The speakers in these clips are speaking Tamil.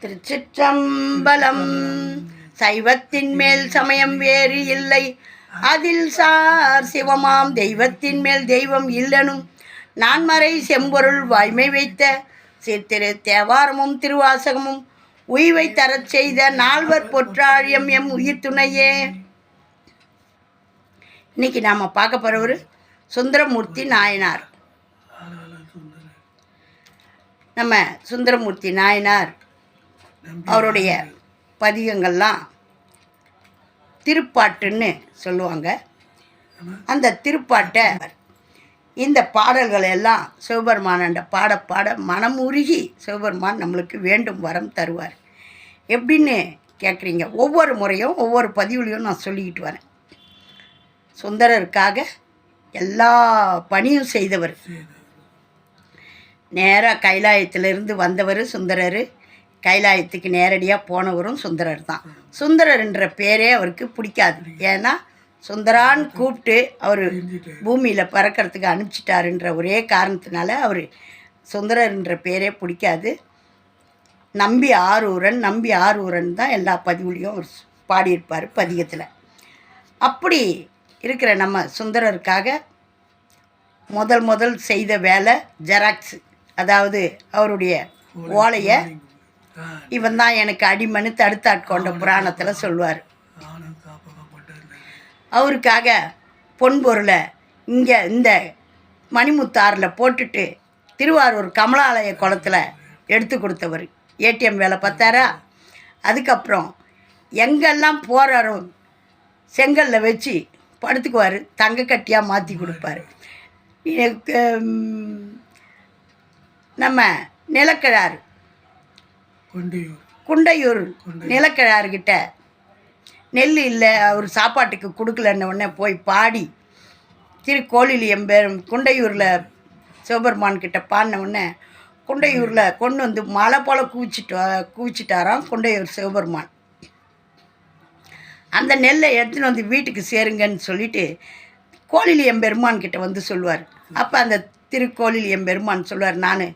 திருச்சிற்றம்பலம். சைவத்தின் மேல் சமயம் வேறு இல்லை. அதில் சார் சிவமாம் தெய்வத்தின் மேல் தெய்வம் இல்லனும். நான்மறை செம்பொருள் வாய்மை வைத்த சீர்திரு தேவாரமும் திருவாசகமும் உய்வை தரச் செய்த நால்வர் பொற்றாழியம் எம் உயிர் துணையே இன்னைக்கு நாம் பார்க்க போகிறவர் சுந்தரமூர்த்தி நாயனார். நம்ம சுந்தரமூர்த்தி நாயனார் அவருடைய பதிகங்கள்லாம் திருப்பாட்டுன்னு சொல்லுவாங்க. அந்த திருப்பாட்டை இந்த பாடல்கள் எல்லாம் சிவபெருமானண்ட பாட பாட மனமுருகி சிவபெருமான் நம்மளுக்கு வேண்டும் வரம் தருவார். எப்படின்னு கேட்குறீங்க. ஒவ்வொரு முறையும் ஒவ்வொரு பதிவுலையும் நான் சொல்லிக்கிட்டு வரேன். சுந்தரருக்காக எல்லா பணியும் செய்தவர். நேராக கைலாயத்திலிருந்து வந்தவர் சுந்தரர். கைலாயத்துக்கு நேரடியாக போனவரும் சுந்தரர் தான். சுந்தரர்ன்ற பேரே அவருக்கு பிடிக்காது. ஏன்னா சுந்தரான்னு கூப்பிட்டு அவர் பூமியில் பறக்கிறதுக்கு அனுப்பிச்சிட்டாருன்ற ஒரே காரணத்தினால அவர் சுந்தரர்ன்ற பேரே பிடிக்காது. நம்பி ஆரூரன் நம்பி ஆரூரன் தான் எல்லா பதிவுலையும் அவர் பாடியிருப்பார் பதிகத்தில். அப்படி இருக்கிற நம்ம சுந்தரருக்காக முதல் முதல் செய்த வேலை ஜெராக்ஸ். அதாவது அவருடைய ஓலையை இவன் தான் எனக்கு அடிமனு தடுத்தாட்கொண்ட புராணத்தில் சொல்லுவார். அவருக்காக பொன்பொருளை இங்கே இந்த மணிமுத்தாறில் போட்டுட்டு திருவாரூர் கமலாலய குளத்தில் எடுத்து கொடுத்தவர். ஏடிஎம் வேலை பார்த்தாரா? அதுக்கப்புறம் எங்கெல்லாம் போகிறாரோ செங்கல்ல வச்சு படுத்துக்குவார் தங்க கட்டியாக மாற்றி கொடுப்பாரு. நம்ம நிலக்கிழார் கொண்டியூர். குண்டையூர் நிலக்கிழார்கிட்ட நெல் இல்லை அவர் சாப்பாட்டுக்கு கொடுக்கலன்ன உடனே போய் பாடி திருக்கோளில் எம்பேர் குண்டையூரில் சிவபெருமான் கிட்ட பாடின உடனே குண்டையூரில் கொண்டு வந்து மலை போல் குவிச்சிட்டு குவிச்சிட்டாராம் குண்டையூர் சிவபெருமான். அந்த நெல்லை எடுத்துன்னு வந்து வீட்டுக்கு சேருங்கன்னு சொல்லிட்டு கோழிலி எம்பெருமான் கிட்ட வந்து சொல்லுவார். அப்போ அந்த திருக்கோழிலி எம்பெருமான் சொல்லுவார் நான்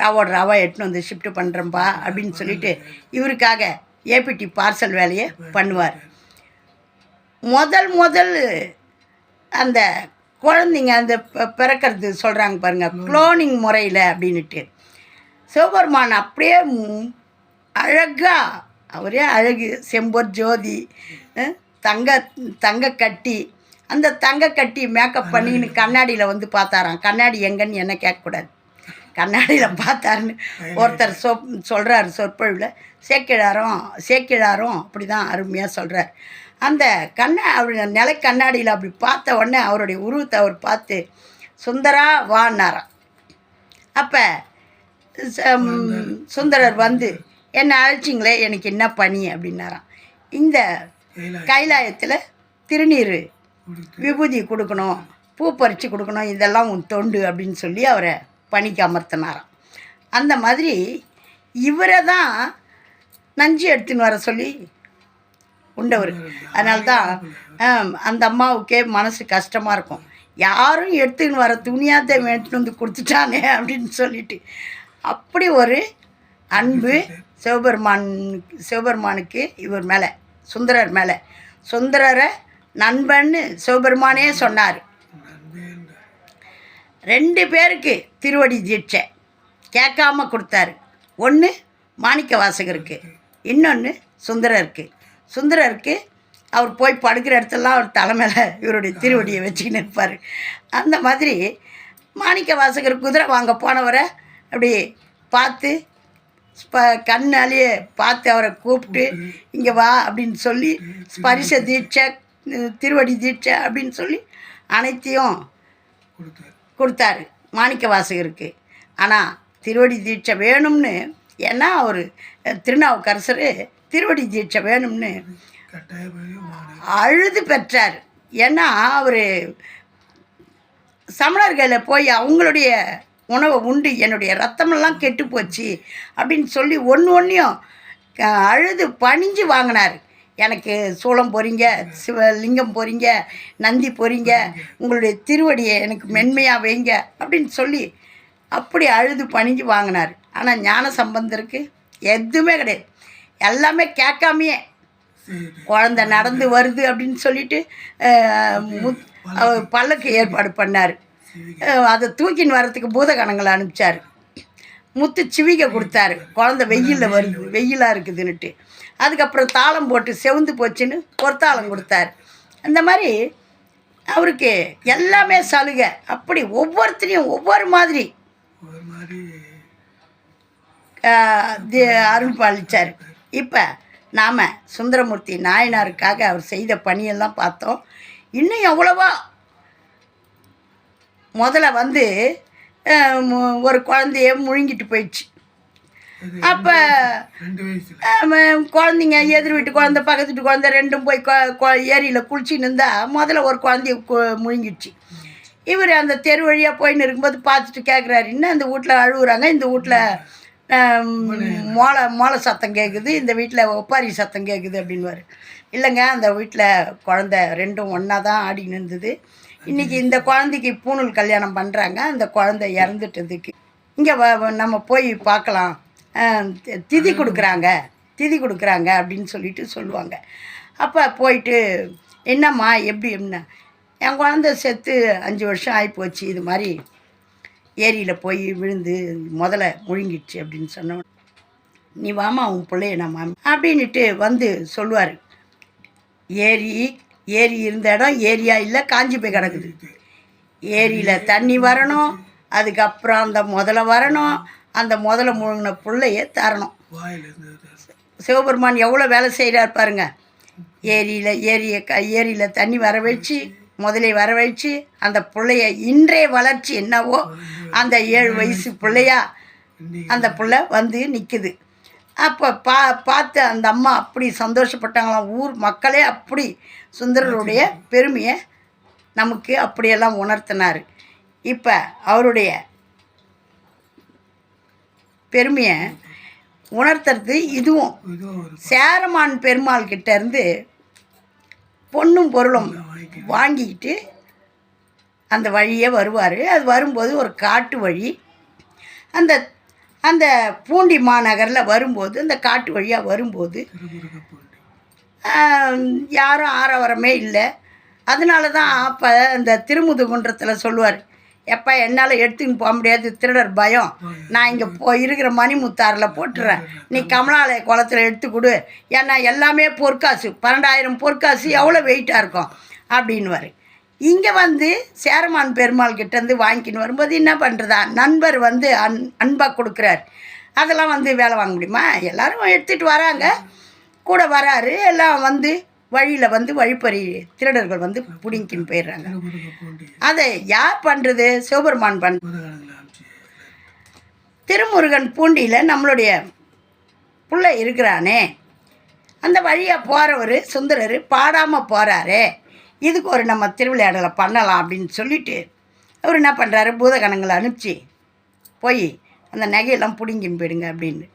ராவோட ராவா எடுத்துன்னு வந்து ஷிஃப்ட் பண்ணுறேன்ப்பா அப்படின்னு சொல்லிட்டு இவருக்காக ஏபிடி பார்சல் வேலையை பண்ணுவார். முதல் முதல் அந்த குழந்தைங்க அந்த பிறக்கிறது சொல்கிறாங்க பாருங்கள் குளோனிங் முறையில் அப்படின்னுட்டு. சிவபெருமான் அப்படியே அழகாக அவரே அழகு செம்பொர் ஜோதி தங்க தங்க கட்டி அந்த தங்க கட்டி மேக்கப் பண்ணின்னு கண்ணாடியில் வந்து பார்த்தாராம். கண்ணாடி எங்கன்னு என்ன கேட்கக்கூடாது. கண்ணாடியில் பார்த்தாருன்னு ஒருத்தர் சொ சொல்கிறார் சொற்பொழிவில். சேக்கிழாரும் சேக்கிழாரும் அப்படி தான் அருமையாக சொல்கிறார் அந்த கண்ணா அவர் நிலை கண்ணாடியில் அப்படி பார்த்த உடனே அவருடைய உருவத்தை அவர் பார்த்து சுந்தரா வான்னாராம். அப்போ சுந்தரர் வந்து என்னை அழைச்சிங்களே எனக்கு என்ன பணி? அப்படின்னாராம். இந்த கைலாயத்தில் திருநீர் விபூதி கொடுக்கணும் பூ பறித்து கொடுக்கணும் இதெல்லாம் உன் தொண்டு அப்படின்னு சொல்லி அவரை பணிக்கு அமர்த்தினாராம். அந்த மாதிரி இவரை தான் நஞ்சு எடுத்துன்னு வர சொல்லி உண்டவர். அதனால தான் அந்த அம்மாவுக்கே மனசு கஷ்டமாக இருக்கும். யாரும் எடுத்துன்னு வர துணியாத்தை எடுத்துன்னு வந்து கொடுத்துட்டானே அப்படின்னு சொல்லிட்டு. அப்படி ஒரு அன்பு சிவபெருமான் சிவபெருமானுக்கு இவர் மேலே சுந்தரர் மேலே. சுந்தரரை நண்பன்னு சிவபெருமானே சொன்னார். ரெண்டு பேருக்கு திருவடி தீட்சை கேட்காம கொடுத்தாரு. ஒன்று மாணிக்க வாசகருக்கு இன்னொன்று சுந்தரருக்கு. சுந்தரருக்கு அவர் போய் படுக்கிற இடத்துலலாம் அவர் தலைமையில் இவருடைய திருவடியை வச்சுக்கின்னு இருப்பார் அந்த மாதிரி மாணிக்க வாசகர் குதிரை வாங்க போனவரை அப்படி பார்த்து ப கண்ணாலேயே பார்த்து அவரை கூப்பிட்டு இங்கே வா அப்படின்னு சொல்லி ஸ்பரிச தீட்சை திருவடி தீட்சை அப்படின்னு சொல்லி அனைத்தையும் கொடுத்தார். கொடுத்தாரு. மாணிக்க வாசகருக்கு ஆனால் திருவடி தீட்சை வேணும்னு ஏன்னா அவர் திருநாவுக்கரசர் திருவடி தீட்சை வேணும்னு அழுது பெற்றார். ஏன்னா அவர் சமணர்களை போய் அவங்களுடைய உணவை உண்டு என்னுடைய ரத்தமெல்லாம் கெட்டு போச்சு அப்படின்னு சொல்லி ஒன்று ஒன்றையும் அழுது பணிஞ்சு வாங்கினார். எனக்கு சூளம் பொறிங்க சிவலிங்கம் பொறிங்க நந்தி பொறிங்க உங்களுடைய திருவடியை எனக்கு மென்மையாக வைங்க அப்படின்னு சொல்லி அப்படி அழுது பணிஞ்சு வாங்கினார். ஆனால் ஞான சம்பந்தருக்கு எதுவுமே கிடையாது. எல்லாமே கேட்காமையே. குழந்த நடந்து வருது அப்படின்னு சொல்லிட்டு அஹ், முத் பல்லக்கு ஏற்பாடு பண்ணார். அதை தூக்கின்னு வர்றதுக்கு பூதகணங்களை அனுப்பிச்சார். முத்து சிவிகை கொடுத்தாரு. குழந்த வெயிலில் வருது வெயிலாக இருக்குதுன்னுட்டு. அதுக்கப்புறம் தாளம் போட்டு செவுந்து போச்சுன்னு ஒரு தாளம் கொடுத்தாரு. அந்த மாதிரி அவருக்கு எல்லாமே சலுகை. அப்படி ஒவ்வொருத்தரையும் ஒவ்வொரு மாதிரி. அருள் பாலிச்சார். இப்போ நாம் சுந்தரமூர்த்தி நாயனாருக்காக அவர் செய்த பணியெல்லாம் பார்த்தோம். இன்னும் எவ்வளவோ முதல்ல வந்து ஒரு குழந்தைய முழுங்கிட்டு போயிடுச்சு. அப்போ குழந்தைங்க எதிர் வீட்டு குழந்தை பக்கத்து வீட்டு குழந்தை ரெண்டும் போய் ஏரியில் குளிச்சுன்னு இருந்தா முதல்ல ஒரு குழந்தைய முழுங்கிடுச்சு. இவர் அந்த தெரு வழியாக போயின்னு இருக்கும்போது பார்த்துட்டு கேட்குறாரு இன்னும் இந்த வீட்டில் அழுகுறாங்க இந்த வீட்டில் மோளை மோளை சத்தம் கேட்குது இந்த வீட்டில் ஒப்பாரி சத்தம் கேட்குது அப்படின்வாரு இல்லைங்க அந்த வீட்டில் குழந்த ரெண்டும் ஒன்றா தான் ஆடின்னு இருந்தது இன்றைக்கி இந்த குழந்தைக்கு பூணூல் கல்யாணம் பண்ணுறாங்க அந்த குழந்தை இறந்துட்டதுக்கு. இங்கே நம்ம போய் பார்க்கலாம். திதி கொடுக்குறாங்க. திதி கொடுக்குறாங்க அப்படின்னு சொல்லிட்டு சொல்லுவாங்க. அப்போ போயிட்டு என்னம்மா எப்படி என்ன? என் குழந்தை செத்து அஞ்சு வருஷம் ஆகிப்போச்சு இது மாதிரி ஏரியில் போய் விழுந்து முதல்ல முழுங்கிடுச்சு அப்படின்னு சொன்னோம் நீ வாமா உன் பிள்ளைய நான் மாமி அப்படின்ட்டு வந்து சொல்லுவார். ஏரி ஏரி இருந்த இடம் ஏரியா இல்லை காஞ்சி போய் கிடக்குது. ஏரியில் தண்ணி வரணும். அதுக்கப்புறம் அந்த முதல்ல வரணும். அந்த முதல்ல முழுங்கின பிள்ளைய தரணும். சிவபெருமான் எவ்வளோ வேலை செய்கிறார் பாருங்க. ஏரியில் ஏரியை க ஏரியில் தண்ணி வர வச்சு முதலை வர வச்சு அந்த பிள்ளைய இன்றைய வளர்ச்சி என்னவோ அந்த ஏழு வயசு பிள்ளையா அந்த புள்ள வந்து நிற்குது அப்போ பா பார்த்து அந்த அம்மா அப்படி சந்தோஷப்பட்டாங்களாம். ஊர் மக்களே அப்படி சுந்தரருடைய பெருமையை நமக்கு அப்படியெல்லாம் உணர்த்தினார். இப்போ அவருடைய பெருமையை உணர்த்துறது இதுவும். சேரமான் பெருமாள் கிட்ட இருந்து பொண்ணும் பொருளும் வாங்கி வாங்கிக்கிட்டு அந்த வழியே வருவார். அது வரும்போது ஒரு காட்டு வழி. அந்த அந்த பூண்டி மாநகரில் வரும்போது அந்த காட்டு வழியாக வரும்போது யாரும் ஆரவாரமே இல்லை. அதனால தான் அப்போ இந்த திருமுதுகுன்றத்தில் சொல்லுவார் எப்பா என்னால் எடுத்துன்னு போக முடியாது திருடர் பயம். நான் இங்கே போ இருக்கிற மணிமுத்தாரில் போட்டுறேன். நீ கமலாலய குளத்தில் எடுத்து கொடு. ஏன்னா எல்லாமே பொற்காசு. பன்னெண்டாயிரம் பொற்காசு எவ்வளோ வெயிட்டாக இருக்கும்? அப்படின்னுவார். இங்கே வந்து சேரமான் பெருமாள் கிட்டேருந்து வாங்கிக்கின்னு வரும்போது என்ன பண்ணுறதா நண்பர் வந்து அன் அன்பாக கொடுக்குறார். அதெல்லாம் வந்து வேலை வாங்க முடியுமா? எல்லாரும் எடுத்துகிட்டு வராங்க. கூட வராரு. எல்லாம் வந்து வழியில் வந்து வழிப்பறி திருடர்கள் வந்து பிடிங்கின்னு போயிடுறாங்க. அதை யார் பண்ணுறது சிவபெருமான் பண் திருமுருகன் பூண்டியில் நம்மளுடைய புள்ள இருக்கிறானே. அந்த வழியாக போகிறவர் சுந்தரர் பாடாமல் போகிறாரே இதுக்கு ஒரு நம்ம திருவிளையாடலை பண்ணலாம் அப்படின்னு சொல்லிட்டு அவர் என்ன பண்ணுறாரு பூதகணங்களை அனுப்பிச்சு போய் அந்த நகையெல்லாம் பிடிங்கின்னு போயிடுங்க அப்படின்னு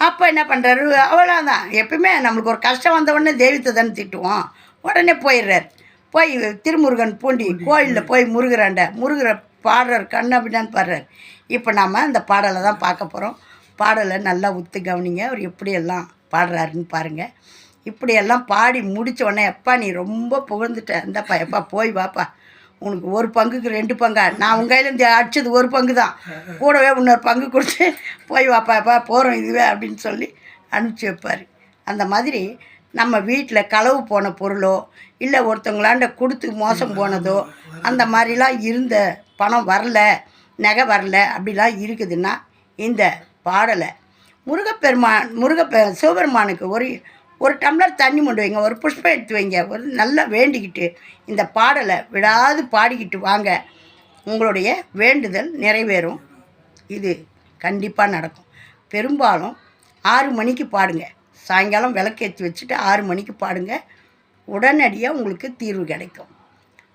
அப்போ என்ன பண்ணுறாரு அவ்வளோதான் எப்பயுமே நம்மளுக்கு ஒரு கஷ்டம் வந்த உடனே தெய்வத்தை தானே திட்டுவோம். உடனே போயிடுறாரு. போய் திருமுருகன் பூண்டி கோயிலில் போய் முருகிறாண்ட முருகிற பாடுறார் கண்ணு அப்படின்னான்னு பாடுறார். இப்போ நாம் அந்த பாடலை தான் பார்க்க போகிறோம் பாடலை நல்லா உத்து கவனிங்க. அவர் எப்படியெல்லாம் பாடுறாருன்னு பாருங்கள் இப்படியெல்லாம் பாடி முடித்த உடனே எப்பா நீ ரொம்ப புகழ்ந்துட்ட. இந்தப்பா எப்பா போய் வாப்பா. உனக்கு ஒரு பங்குக்கு ரெண்டு பங்கா? நான் உங்கள் கையிலேருந்து அடிச்சது ஒரு பங்கு தான் கூடவே இன்னொரு பங்கு கொடுத்து போய் வாப்பாப்பா போகிறோம் இதுவே அப்படின்னு சொல்லி அனுப்பிச்சி வைப்பார். அந்த மாதிரி நம்ம வீட்டில் களவு போன பொருளோ இல்லை ஒருத்தவங்களாண்ட கொடுத்து மோசம் போனதோ அந்த மாதிரிலாம் இருந்த பணம் வரல நகை வரல அப்படிலாம் இருக்குதுன்னா இந்த பாடலை முருகப்பெருமான் முருகப்பெ சிவபெருமானுக்கு ஒரு ஒரு டம்ளர் தண்ணி மொண்டு வைங்க ஒரு புஷ்பம் எடுத்து வைங்க ஒரு நல்லா வேண்டிக்கிட்டு இந்த பாடலை விடாது பாடிக்கிட்டு வாங்க. உங்களுடைய வேண்டுதல் நிறைவேறும். இது கண்டிப்பாக நடக்கும். பெரும்பாலும் ஆறு மணிக்கு பாடுங்க. சாயங்காலம் விளக்கேற்றி வச்சுட்டு ஆறு மணிக்கு பாடுங்க. உடனடியாக உங்களுக்கு தீர்வு கிடைக்கும்.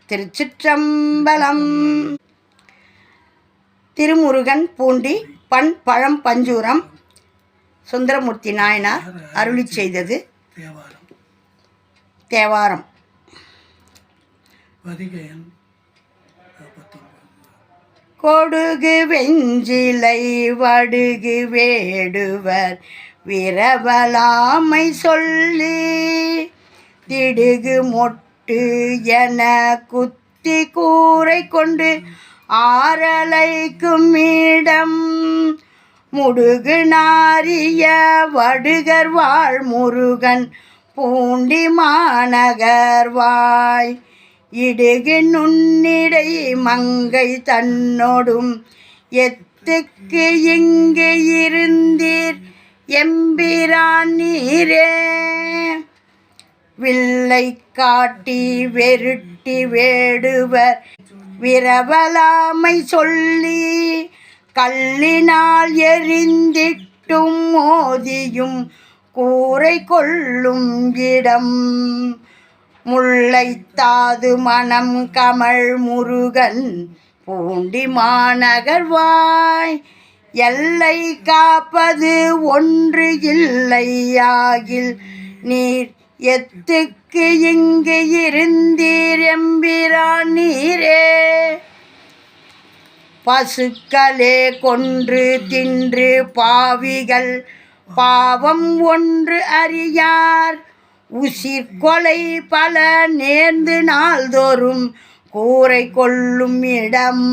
திருச்சிற்றம்பலம். திருமுருகன் பூண்டி பண் பழம் பஞ்சூரம். சுந்தரமூர்த்தி நாயனார் அருளி செய்தது தேவாரம். தேவாரம். பத்தொன்பது கொடுகு வெஞ்சிலை வடுகு வேடுவர் விரவலாமை சொல்லி திடுகு மொட்டு என குத்தி கூரை கொண்டு ஆரலைக்கும் இடம் முடுகு நாரிய வடுகர் வாழ் முருகன் பூண்டி மாநகர் வாய். இடுகு நுண்ணிடை மங்கை தன்னோடும் எத்துக்கு இங்கு இருந்தீர் எம்பிரான் நீரே. வில்லை காட்டி வெருட்டி வேடுவர் விரவலாமை சொல்லி கல்லினால் எரிந்திட்டும் மோதியும் கூரை கொள்ளும் இடம். முல்லைத்தாது மனம் கமழ் முருகன் பூண்டி மாநகர்வாய் எல்லை காப்பது ஒன்று இல்லையாகில் நீர் எத்துக்கு இங்கு இருந்தீர் எம்பிரான் நீரே. பசுக்களே கொன்று தின்று பாவிகள் பாவம் ஒன்று அறியார். உசிர் கொலை பல நேர்ந்து நாள்தோறும் கூரை கொள்ளும் இடம்.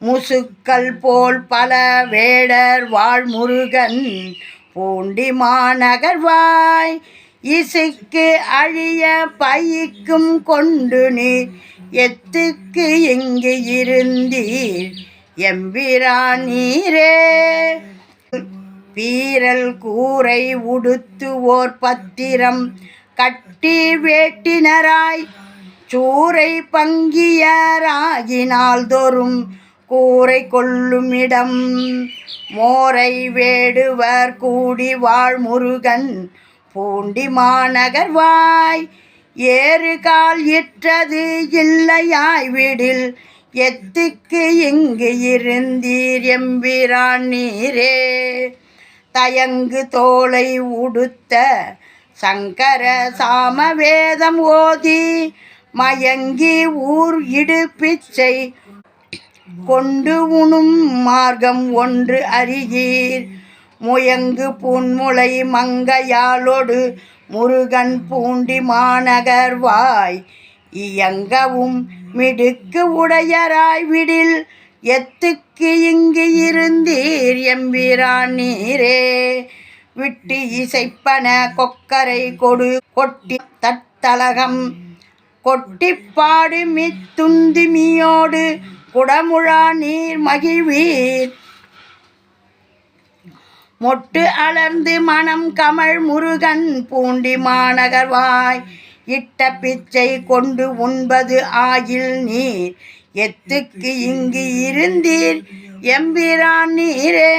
முசுக்கள் போல் பல வேடர் வாழ்முருகன் பூண்டி மாநகர்வாய் இசைக்கு அழிய பைக்கும் கொண்டு நீர். எத்துக்கு இங்கு இருந்தீர்? எம்பிரான் நீரே வீரல் கூரை உடுத்துவோர் பத்திரம் கட்டி வேட்டினராய் சூரை பங்கியராகினால் தோறும் கூரை கொள்ளும் இடம். மோரை வேடுவர் கூடி வாழ் முருகன் பூண்டி மாநகர்வாய் ஏறு கால் இற்றது இல்லையாய் விடில். எத்துக்கு இங்கு இருந்தீர் எம்பிரான் நீரே. தயங்கு தோலை உடுத்த சங்கர சாமவேதம் ஓதி மயங்கி ஊர் இடு பிச்சை கொண்டு உணும் மார்க்கம் ஒன்று அறியீர். முயங்கு புன்முளை மங்கையாலோடு முருகன் பூண்டி மாநகர் வாய் இயங்கவும் மிடுக்கு உடையராய் விடில் எத்துக்கு இங்கு இருந்தீர் எம்பிரான் நீரே விட்டு இசைப்பன கொக்கரை கொடு கொட்டி தத்தலகம் கொட்டிப்பாடு மித்துந்துமியோடு குடமுழா நீர் மகிழ்வீர். மொட்டு அலர்ந்து மனம் கமழ் முருகன் பூண்டி மாநகர்வாய் இட்ட பிச்சை கொண்டு உண்பது ஆயில் நீர். எத்துக்கு இங்கு இருந்தீர் எம்பிரான் நீரே.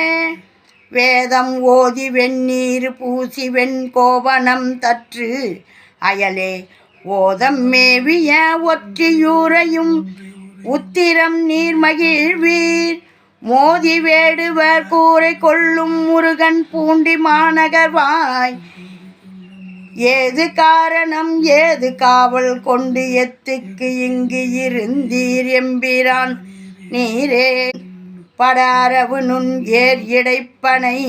வேதம் ஓதி வெந்நீர் பூசி வெண்கோவனம் தற்று. அயலே ஓதம் மேவிய ஒற்றியூரையும் உத்திரம் நீர் மகிழ்வீர் மோதி வேடுவர் கூரை கொள்ளும் முருகன் பூண்டி மாநகர்வாய் ஏது காரணம்? ஏது காவல் கொண்டு எத்துக்கு இங்கு இருந்தீர் எம்பிரான்? நீரே படாரவு நுண் ஏர் இடைப்பனை.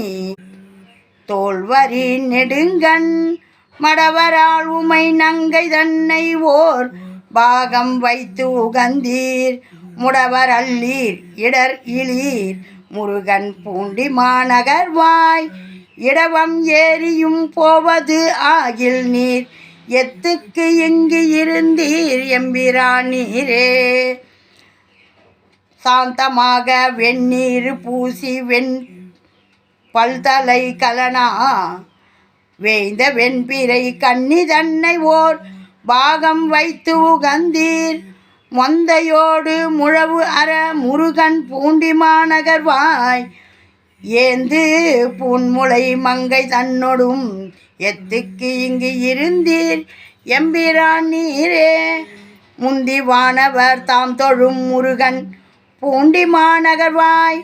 தோல்வரி நெடுங்கண் மடவரால் உமை நங்கை தன்னை ஓர் பாகம் வைத்து உகந்தீர். முடவர் அல்லீர் இடர் இளீர். முருகன் பூண்டி மாநகர் வாய் இடவம் ஏரியும் போவது ஆகில் நீர். எத்துக்கு இங்கு இருந்தீர் எம்பிரான் நீரே? சாந்தமாக வெந்நீர் பூசி வெண் பல்தலை கலனா? வேய்ந்த வெண்பிறை கண்ணி தன்னை ஓர் பாகம் வைத்து உகந்தீர். மொந்தையோடு முழவு அற முருகன் பூண்டி மாநகர்வாய் ஏந்து பூன்முளை மங்கை தன்னொடும் எத்துக்கு இங்கு இருந்தீர் எம்பிரான் நீரே. முந்தி வானவர் தாம் தொழும் முருகன் பூண்டி மாநகர்வாய்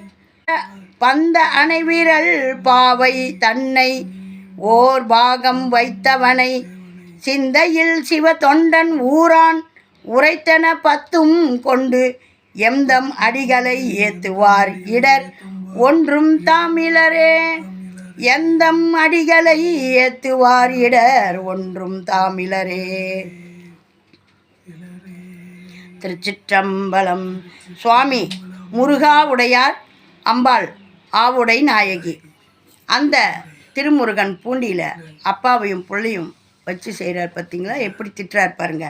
பந்த அணைவிரல் பாவை தன்னை ஓர் பாகம் வைத்தவனை சிந்தையில் சிவ தொண்டன் ஊரான் உரைத்தன பத்தும் கொண்டு எம்தம் அடிகளை ஏத்துவார் இடர். ஒன்றும் தாமிழரே எந்தம் அடிகளை ஏத்துவார் இடர். ஒன்றும் தாமிழரே திருச்சிற்றம்பலம். சுவாமி முருகா உடையார் அம்பாள் ஆவுடை நாயகி. அந்த திருமுருகன் பூண்டியில் அப்பாவையும் பிள்ளையும் வச்சு செய்கிறார் பார்த்தீங்களா எப்படி திட்டுறார் பாருங்க.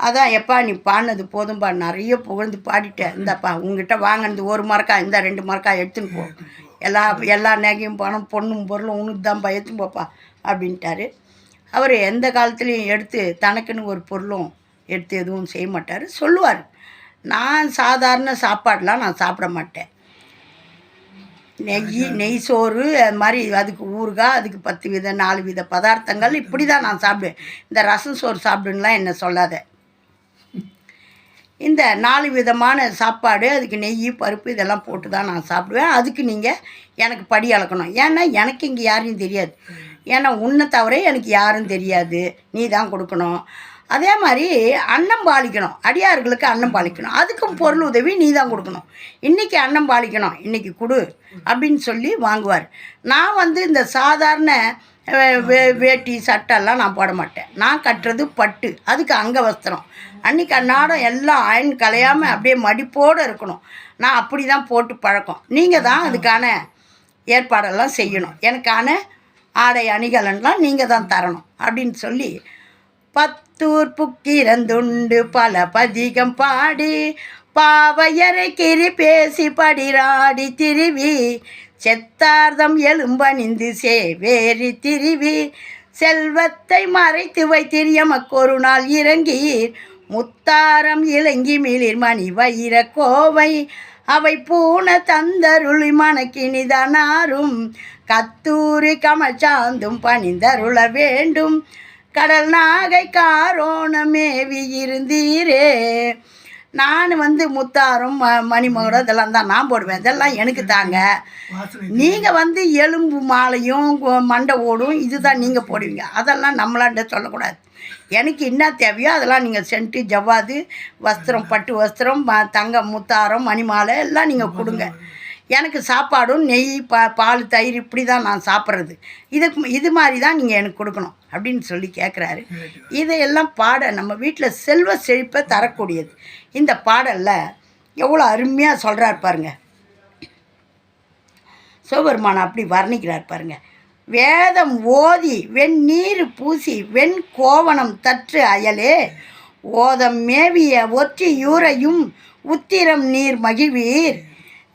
அதான் எப்பா நீ பாடினது போதும்பா. நிறைய புகழ்ந்து பாடிட்டேன் இந்தாப்பா உங்ககிட்ட வாங்கினது ஒரு மரக்கா இந்த ரெண்டு மரக்கா எடுத்துன்னு போ. எல்லா எல்லா நகையும் பணம் பொண்ணும் பொருளும் உனக்கு தான்ப்பா எடுத்துன்னு போப்பா அப்படின்ட்டாரு. அவர் எந்த காலத்துலேயும் எடுத்து தனக்குன்னு ஒரு பொருளும் எடுத்து எதுவும் செய்ய மாட்டார். சொல்லுவார் நான் சாதாரண சாப்பாடெலாம் நான் சாப்பிட மாட்டேன். நெய் நெய் சோறு அது மாதிரி அதுக்கு ஊறுகாய் அதுக்கு பத்து வித நாலு வித பதார்த்தங்கள் இப்படி தான் நான் சாப்பிடுவேன். இந்த ரசம் சோறு சாப்பிடுன்னுலாம் என்ன சொல்லாத. இந்த நாலு விதமான சாப்பாடு அதுக்கு நெய் பருப்பு இதெல்லாம் போட்டு தான் நான் சாப்பிடுவேன். அதுக்கு நீங்கள் எனக்கு படி அளக்கணும். ஏன்னா எனக்கு இங்கே யாரையும் தெரியாது. ஏன்னா உன்னை தவிர எனக்கு யாரும் தெரியாது. நீ தான் கொடுக்கணும். அதே மாதிரி அன்னம் பாலிக்கணும். அடியார்களுக்கு அன்னம் பாலிக்கணும். அதுக்கும் பொருள் உதவி நீ தான் கொடுக்கணும். இன்றைக்கி அன்னம் பாலிக்கணும். இன்றைக்கி கொடு அப்படின்னு சொல்லி வாங்குவார். நான் வந்து இந்த சாதாரண வே- வேட்டி சட்டெல்லாம் நான் போட மாட்டேன். நான் கட்டுறது பட்டு. அதுக்கு அங்க வஸ்திரம் அன்றைக்கி அன்னாடம் எல்லாம் அயன் கலையாமல் அப்படியே மடிப்போடு இருக்கணும். நான் அப்படி தான் போட்டு பழக்கம். நீங்கள் தான் அதுக்கான ஏற்பாடெல்லாம் செய்யணும். எனக்கான ஆடை அணிகலன்லாம் நீங்கள் தான் தரணும் அப்படின்னு சொல்லி பத்தூர் புக்கிறந்துண்டு பல பதிகம் பாடி பாவையரை கிரி பேசி படிராடி திருவி செத்தார்தம் எலும்பணிந்து சேவேரி திருவி. செல்வத்தை மறைத்து வைத்தீர் எமக்கொரு நாள் இறங்கீர். முத்தாரம் இளங்கி மிளிர் மணி வைர கோவை. அவை பூன தந்தருளி மணக்கினிதனாரும். கத்தூரி கமச்சாந்தும் பணிந்தருள வேண்டும். கடல் நாகை காரோணமேவி இருந்தீரே. நான் வந்து முத்தாரம் ம மணிமகுடம் இதெல்லாம் தான் நான் போடுவேன். இதெல்லாம் எனக்கு தாங்க. நீங்கள் வந்து எலும்பு மாலையும் மண்டை ஓடும் இதுதான் நீங்கள் போடுவீங்க. அதெல்லாம் நம்மளாண்ட சொல்லக்கூடாது. எனக்கு என்ன தேவையோ அதெல்லாம் நீங்கள் சென்ட்டு ஜவ்வாது வஸ்திரம் பட்டு வஸ்திரம் ம- தங்க முத்தாரம் மணிமாலை எல்லாம் நீங்கள் கொடுங்க. எனக்கு சாப்பாடும் நெய் பா பால் தயிர் இப்படி தான் நான் சாப்பிட்றது. இதுக்கு இது மாதிரி தான் நீங்கள் எனக்கு கொடுக்கணும் அப்படின்னு சொல்லி கேட்குறாரு இதையெல்லாம் பாட நம்ம வீட்டில் செல்வ செழிப்பை தரக்கூடியது. இந்த பாடலில் எவ்வளோ அருமையாக சொல்கிறார் பாருங்க. சிவபெருமான் அப்படி வர்ணிக்கிறார் பாருங்க. வேதம் ஓதி வெண் நீர் பூசி வெண் கோவணம் தற்று அயலே. ஓதம் மேவிய ஒற்றி யூரையும் உத்திரம் நீர் மகிழ்வீர்.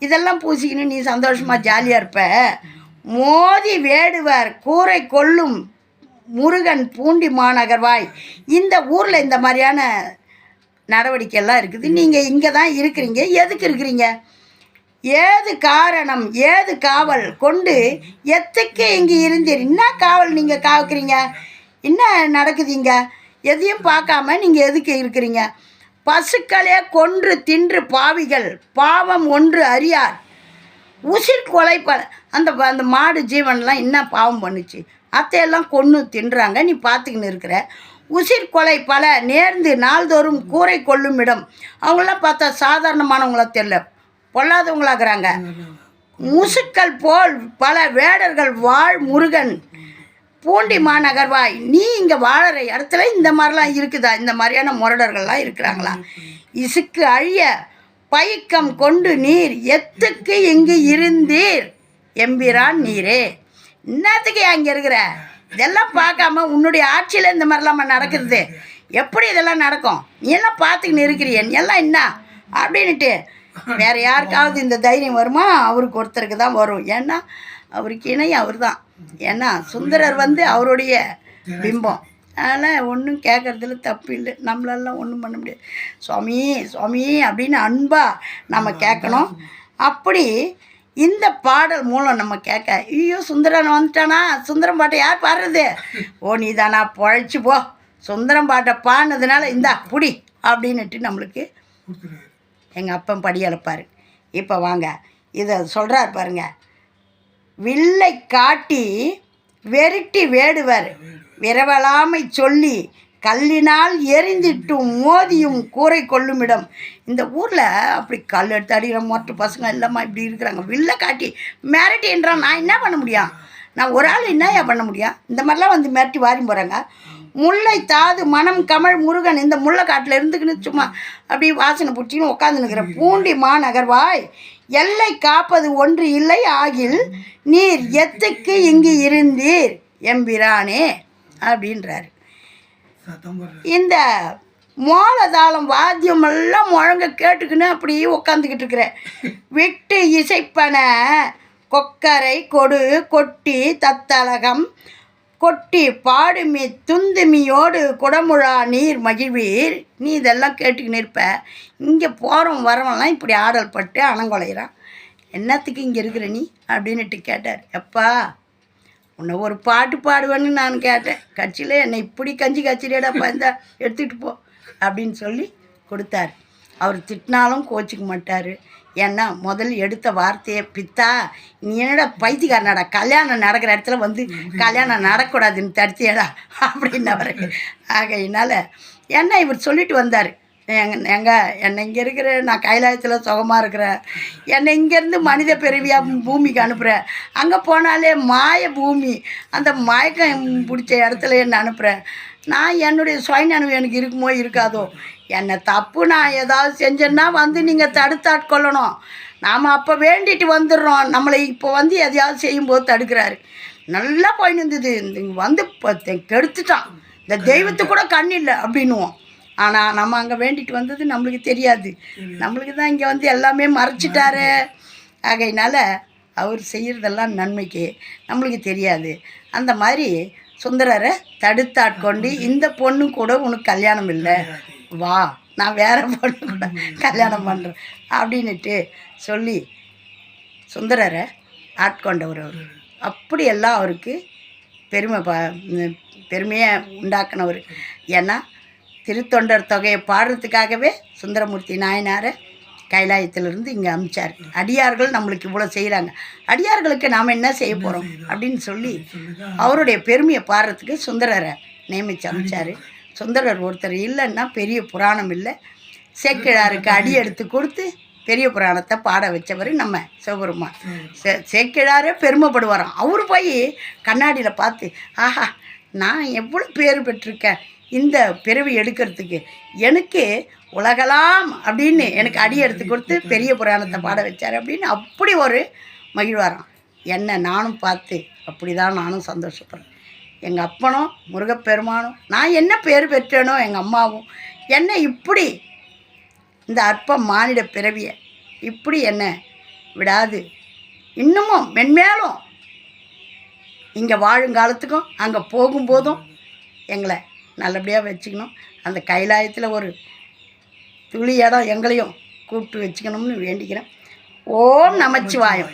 இதெல்லாம் பூசிக்கின்னு நீ சந்தோஷமாக ஜாலியாக இருப்ப. மோதி வேடுவர் கூரை கொள்ளும் முருகன் பூண்டி மாநகர்வாய். இந்த ஊரில் இந்த மாதிரியான நடவடிக்கையெல்லாம் இருக்குது. நீங்கள் இங்கே தான் இருக்கிறீங்க. எதுக்கு இருக்கிறீங்க? ஏது காரணம்? ஏது காவல்? கொண்டு எத்துக்கு இங்கே இருந்தீர். என்ன காவல் நீங்கள் காக்கிறீங்க? என்ன நடக்குதுங்க எதையும் பார்க்காம நீங்கள் எதுக்கு இருக்கிறீங்க? பசுக்களே கொன்று தின்று பாவிகள் பாவம் ஒன்று அறியார். உசிர் கொலை ப அந்த அந்த மாடு ஜீவன்லாம் என்ன பாவம் பண்ணுச்சு? அத்தையெல்லாம் கொன்று தின்றாங்க. நீ பார்த்துக்கின்னு இருக்கிற. உசிர் கொலை பல நேர்ந்து நாள்தோறும் கூரை கொள்ளும் இடம். அவங்களாம் பார்த்தா சாதாரணமானவங்களா தெரியல. பொல்லாதவங்களாக்குறாங்க. முசுக்கள் போல் பல வேடர்கள் வாழ் முருகன். பூண்டி மாநகர்வாய் நீ இங்கே வாழற இடத்துல இந்த மாதிரிலாம் இருக்குதா? இந்த மாதிரியான முரடர்கள்லாம் இருக்கிறாங்களா? இசுக்கு அழிய பைக்கம் கொண்டு நீர் எத்துக்கு இங்கு இருந்தீர். எம்பிரான் நீரே. இன்னத்துக்கு அங்கே இருக்கிற? இதெல்லாம் பார்க்காம உன்னுடைய ஆட்சியில் இந்த மாதிரிலாமா நடக்குது. எப்படி இதெல்லாம் நடக்கும்? நீ எல்லாம் பார்த்துக்கின்னு இருக்கிறிய. நீ எல்லாம் என்ன? அப்படின்ட்டு வேறு யாருக்காவது இந்த தைரியம் வருமா? அவருக்கு ஒருத்தருக்கு தான் வரும். ஏன்னா அவருக்கு இணை அவர் தான் ஏன்னா சுந்தரர் வந்து அவருடைய பிம்பம். அதனால் ஒன்றும் கேட்குறதுல தப்பு இல்லை நம்மளாலாம் ஒன்றும் பண்ண முடியாது. சுவாமி சுவாமி அப்படின்னு அன்பாக நம்ம கேட்கணும் அப்படி இந்த பாடல் மூலம் நம்ம கேட்க ஐயோ சுந்தரன் வந்துட்டானா? சுந்தரம் பாட்டை யார் பாடுறது? ஓ நீ தானா பொழைச்சி போ. சுந்தரம் பாட்டை பாடினதுனால இந்தா புடி அப்படின்னுட்டு நம்மளுக்கு எங்கள் அப்பன் படி அளப்பார் இப்போ வாங்க இதை சொல்கிறார் பாருங்க. வில்லை காட்டி வெருட்டி வேடுவர். விரவலாமை சொல்லி கல்லினால் எரிந்திட்டும் மோதியும் கூரை கொள்ளுமிடம். இந்த ஊரில் அப்படி கல் எடுத்து அடிக்கிற மொட்டை பசங்க இல்லைம்மா இப்படி இருக்கிறாங்க. வில்ல காட்டி மிரட்டின்றான் நான் என்ன பண்ண முடியும்? நான் ஒரு ஆள் என்னய்யா பண்ண முடியும்? இந்த மாதிரிலாம் வந்து மிரட்டி வாரி போகிறாங்க முல்லை தாது மனம் கமழ் முருகன் இந்த முல்லைக்காட்டில் இருந்துக்கின்னு சும்மா அப்படியே வாசனை பிடிச்சின்னு உட்காந்துனுக்கிற பூண்டி மாநகர்வாய். எல்லை காப்பது ஒன்று இல்லை ஆகில் நீர் எத்துக்கு இங்கு இருந்தீர் எம்பிரானே அப்படின்றாரு. இந்த மோளதாளம் வாத்தியம் எல்லாம் முழங்க கேட்டுக்கின்னு அப்படியே உட்காந்துக்கிட்டு இருக்கிறேன் விட்டு இசைப்பன கொக்கரை கொடு கொட்டி தத்தலகம் கொட்டி பாடுமி துந்துமியோடு குடமுழா நீர் மகிழ்வீர். நீ இதெல்லாம் கேட்டுக்கின்னு இருப்ப. இங்கே போகிறவன் வரவன்லாம் இப்படி ஆடல் பட்டு அணங்குலைகிறான் என்னத்துக்கு இங்கே இருக்கிற நீ? அப்படின்னுட்டு கேட்டார். எப்பா உன்னை ஒரு பாட்டு பாடுவேன்னு நான் கேட்டேன். கட்சியில் என்னை இப்படி கஞ்சி கச்சிரியடாப்பா இந்த எடுத்துகிட்டு போ அப்படின்னு சொல்லி கொடுத்தாரு. அவர் திட்டினாலும் கோச்சிக்க மாட்டார். ஏன்னா முதல் எடுத்த வார்த்தையை பித்தா நீ என்னடா பைத்தியக்காரனாடா? கல்யாணம் நடக்கிற இடத்துல வந்து கல்யாணம் நடக்கூடாதுன்னு தடுத்தியடா? அப்படின்னவர். ஆகையினால என்ன இவர் சொல்லிட்டு வந்தார். எங்க எங்க என்னை இங்கே இருக்கிற நான் கைலாயத்தில் சுகமாக இருக்கிறேன். என்னை இங்கேருந்து மனித பிறவியாக பூமிக்கு அனுப்புகிறேன் அங்கே போனாலே மாய பூமி. அந்த மயக்கம் பிடிச்ச இடத்துல என்ன அனுப்புகிறேன் நான் என்னுடைய சுயநனவு எனக்கு இருக்குமோ இருக்காதோ? என்னை தப்பு நான் ஏதாவது செஞ்சேன்னா வந்து நீங்கள் தடுத்தாட்கொள்ளணும். நாம் அப்போ வேண்டிட்டு வந்துடுறோம். நம்மளை இப்போ வந்து எதையாவது செய்யும்போது தடுக்கிறாரு. நல்லா போயின்னு இருந்தது. இந்த வந்து இப்போ கெடுத்துட்டான். இந்த தெய்வத்து கூட கண் இல்லை அப்படின்னுவோம். ஆனால் நம்ம அங்கே வேண்டிட்டு வந்தது நம்மளுக்கு தெரியாது. நம்மளுக்கு தான் இங்கே வந்து எல்லாமே மறைச்சிட்டாரு. ஆகையினால அவர் செய்கிறதெல்லாம் நன்மைக்கு நம்மளுக்கு தெரியாது. அந்த மாதிரி சுந்தரரை தடுத்தாட்கொண்டு இந்த பொண்ணு கூட உனக்கு கல்யாணம் இல்லை. வா நான் வேற பொண்ணு கூட கல்யாணம் பண்ணுறேன் அப்படின்னுட்டு சொல்லி சுந்தரரை ஆட்கொண்டவர் அவர். அப்படியெல்லாம் அவருக்கு பெருமை ப பெருமையை உண்டாக்குனவர். ஏன்னா திருத்தொண்டர் தொகையை பாடுறதுக்காகவே சுந்தரமூர்த்தி நாயனாரை கைலாயத்திலிருந்து இங்கே அமிச்சார். அடியார்கள் நம்மளுக்கு இவ்வளோ செய்கிறாங்க அடியார்களுக்கு நாம் என்ன செய்ய போகிறோம் அப்படின்னு சொல்லி அவருடைய பெருமையை பாடுறதுக்கு சுந்தரரை நியமித்து அமிச்சார். சுந்தரர் ஒருத்தர் இல்லைன்னா பெரிய புராணம் இல்லை. சேக்கிழாருக்கு அடி எடுத்து கொடுத்து பெரிய புராணத்தை பாட வச்சவர் நம்ம சிவபெருமான். சே சேக்கிழாரே பெருமைப்படுவாராம். அவர் போய் கண்ணாடியில் பார்த்து ஆஹா நான் எவ்வளோ பேர் பெற்றிருக்கேன் இந்த பிறவி எடுக்கிறதுக்கு. எனக்கு உலகலாம் அப்படின்னு எனக்கு அடி எடுத்து கொடுத்து பெரிய புராணத்தை பாட வச்சார் அப்படின்னு அப்படி ஒரு மகிழ்வாராம். என்ன நானும் பார்த்து அப்படி தான் நானும் சந்தோஷப்படுறேன். எங்கள் அப்பனும் முருகப்பெருமானும் நான் என்ன பேர் பெற்றேனோ எங்கள் அம்மாவும் என்ன இப்படி இந்த அற்ப மானிட பிறவியை இப்படி என்ன விடாது. இன்னமும் மென்மேலும் இங்கே வாழுங்காலத்துக்கும் அங்கே போகும்போதும் எங்களை நல்லபடியாக வச்சுக்கணும். அந்த கைலாயத்தில் ஒரு துளி இடம் எங்களையும் கூப்பிட்டு வச்சுக்கணும்னு வேண்டிக்கிறேன். ஓம் நமச்சிவாயம்.